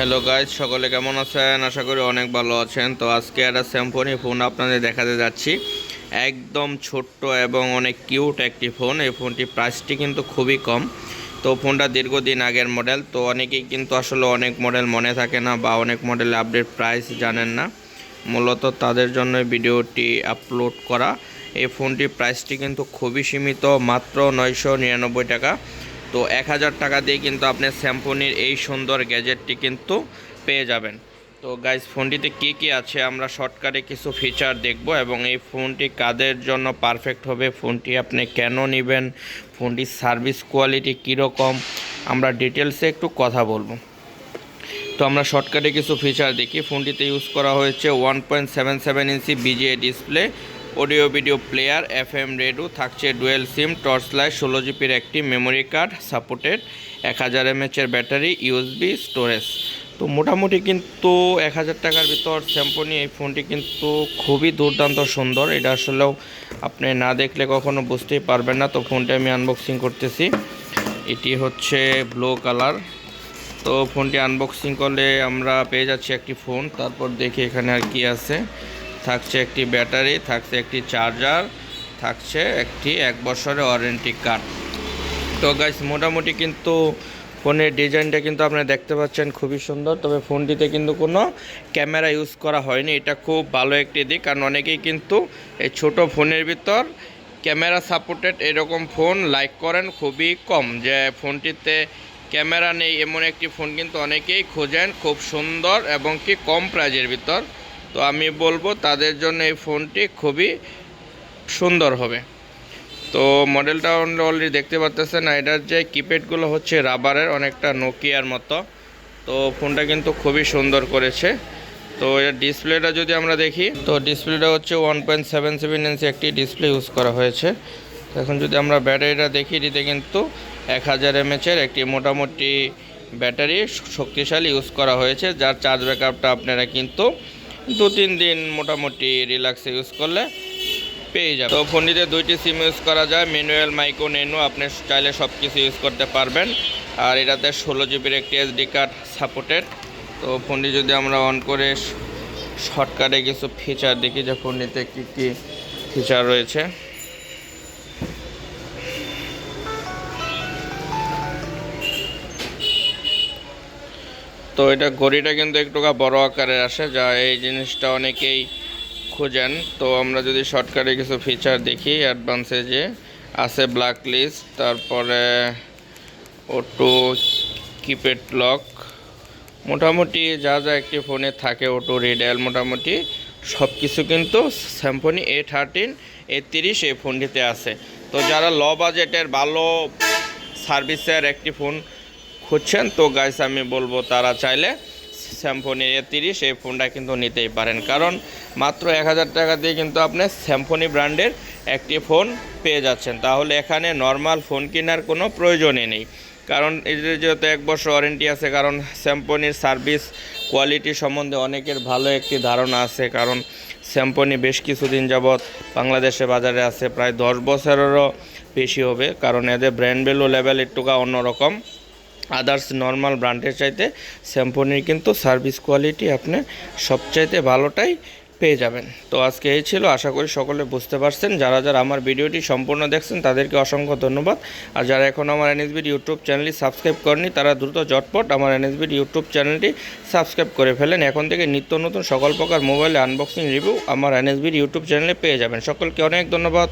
Hello guys সকলে কেমন আছেন? আশা করি অনেক ভালো আছেন। তো আজকে একটা স্যামফোনি ফোন আপনাদের দেখাতে যাচ্ছি। একদম ছোট্ট এবং অনেক কিউট একটি ফোন এই ফোনটি প্রাইসটি কিন্তু খুবই কম। তো ফোনটা দীর্ঘদিন আগের মডেল তো অনেকেই কিন্তু আসলে অনেক মডেল মনে থাকে না বা অনেক মডেল আপডেট প্রাইস জানেন না। মূলত তাদের জন্য ভিডিওটি আপলোড করা। এই ফোনটির প্রাইসটি কিন্তু খুবই সীমিত। মাত্র নয়শো নিরানব্বই টাকা। তো এক হাজার টাকা দিয়ে কিন্তু আপনি স্যামসংয়ের এই সুন্দর গ্যাজেটটি কিন্তু পেয়ে যাবেন। তো গাইজ ফোনটিতে কী কী আছে আমরা শর্টকাটে কিছু ফিচার দেখব এবং এই ফোনটি কাদের জন্য পারফেক্ট হবে, ফোনটি আপনি কেন নেবেন, ফোনটির সার্ভিস কোয়ালিটি কীরকম, আমরা ডিটেলসে একটু কথা বলব। তো আমরা শর্টকাটে কিছু ফিচার দেখি, ফোনটিতে ইউজ করা হয়েছে one point seven seven inch B G A display audio video player F M radio থাকছে ডুয়েল সিম, টর্চ লাইট, ষোলো জিবির একটি মেমোরি কার্ড, সাপোর্টেড, এক হাজার এমএচের ব্যাটারি, ইউএসবি স্টোরেজ। তো মোটামুটি কিন্তু এক হাজার টাকার ভিতর স্যাম্পনি এই ফোনটি কিন্তু খুবই দুর্দান্ত সুন্দর। এটা আসলেও আপনি না দেখলে কখনো বুঝতেই পারবেন না। তো ফোনটি আমি আনবক্সিং করতেছি। এটি হচ্ছে ব্লু কালার। তো ফোনটি আনবক্সিং করলে আমরা পেয়ে যাচ্ছি একটি ফোন। তারপর দেখি এখানে আর কি আছে। থাকছে একটি ব্যাটারি, থাকছে একটি চার্জার, থাকছে একটি এক বছরের ওয়ারেন্টি কার্ড। তো গাইস মোটামুটি কিন্তু ফোনের ডিজাইনটা কিন্তু আপনারা দেখতে পাচ্ছেন, খুবই সুন্দর। তবে ফোনটিতে কিন্তু কোনো ক্যামেরা ইউজ করা হয়নি। এটা খুব ভালো একটি দিক, কারণ অনেকেই কিন্তু এই ছোট ফোনের ভিতর ক্যামেরা সাপোর্টেড এরকম ফোন লাইক করেন খুবই কম। যে ফোনটিতে ক্যামেরা নেই, এমন একটি ফোন কিন্তু অনেকেই খোঁজেন খুব সুন্দর এবং কি কম প্রাইজের ভিতর। তো আমি বলব তাদের জন্য এই ফোনটি খুবই সুন্দর হবে। তো মডেলটা অলরেডি দেখতে পাচ্ছেন এটার যে কিপ্যাডগুলো হচ্ছে রাবারের, অনেকটা নোকিয়ার মতো। তো ফোনটা কিন্তু খুবই সুন্দর করেছে। তো এর ডিসপ্লেটা যদি আমরা দেখি, তো ডিসপ্লেটা হচ্ছে one point seven seven inch একটি ডিসপ্লে ইউজ করা হয়েছে। এখন যদি আমরা ব্যাটারিটা দেখি, এটিতে কিন্তু এক হাজার এমএচের একটি মোটামুটি ব্যাটারি শক্তিশালী ইউজ করা হয়েছে, যার চার্জ ব্যাকআপটা আপনারা কিন্তু দু তিন দিন মোটামুটি রিল্যাক্সে ইউজ করলে পেয়ে যাবে। তো ফোনটিতে দুইটি সিম ইউজ করা যায় ম্যানুয়াল মাইক্রো নেনো আপনি চাইলে সব কিছু ইউজ করতে পারবেন। আর এটাতে ষোলো জিবির একটি এসডি কার্ড সাপোর্টেড তো ফোনটি যদি আমরা অন করে শর্টকাটে কিছু ফিচার দেখি যে ফোনটিতে কী কী ফিচার রয়েছে। তো এটা ঘড়িটা কিন্তু একটু বড় আকারে আসে, যা এই জিনিসটা অনেকেই খুঁজেন। তো আমরা যদি শর্টকাটে কিছু ফিচার দেখি অ্যাডভান্সে যে আছে ব্ল্যাক লিস্ট তারপরে অটো কিপ্যাড লক মোটামুটি যা যা একটি ফোনে থাকে অটো রিডায়াল মোটামুটি সব কিছু কিন্তু স্যামসনি এ থার্টিন এ তিরিশ এই ফোনটিতে আছে। তো যারা ল বাজেটের ভালো সার্ভিসের একটি ফোন খুঁজছেন। তো গাইস আমি বলব তারা চাইলে স্যামফোনি এ তিরিশ, এই ফোনটা কিন্তু নিতেই পারেন। কারণ মাত্র এক হাজার টাকা দিয়ে কিন্তু আপনি স্যামফোনি ব্র্যান্ডের একটি ফোন পেয়ে যাচ্ছেন। তাহলে এখানে নর্মাল ফোন কেনার কোনো প্রয়োজনই নেই। কারণ এদের যেহেতু এক বছর ওয়ারেন্টি আছে, কারণ স্যামপনির সার্ভিস কোয়ালিটি সম্বন্ধে অনেকের ভালো একটি ধারণা আছে। কারণ স্যামপনি বেশ কিছুদিন যাবৎ বাংলাদেশে বাজারে আছে, প্রায় দশ বছরেরও বেশি হবে। কারণ এদের ব্র্যান্ড ভ্যালু লেভেল একটুকা অন্যরকম। আদার্স নর্মাল ব্র্যান্ডের চাইতে স্যামপনির কিন্তু সার্ভিস কোয়ালিটি আপনি সবচাইতে ভালোটাই পেয়ে যাবেন। তো আজকে এই ছিল, আশা করি সকলে বুঝতে পারছেন। যারা যারা আমার ভিডিওটি সম্পূর্ণ দেখছেন, তাদেরকে অসংখ্য ধন্যবাদ। আর যারা এখন আমার এনএসবির ইউটিউব চ্যানেলটি সাবস্ক্রাইব করেনি তারা দ্রুত জটপট আমার এনএসবির ইউটিউব চ্যানেলটি সাবস্ক্রাইব করে ফেলেন। এখন থেকে নিত্য নতুন সকল প্রকার মোবাইলে আনবক্সিং রিভিউ আমার এনএসবির ইউটিউব চ্যানেলে পেয়ে যাবেন। সকলকে অনেক ধন্যবাদ।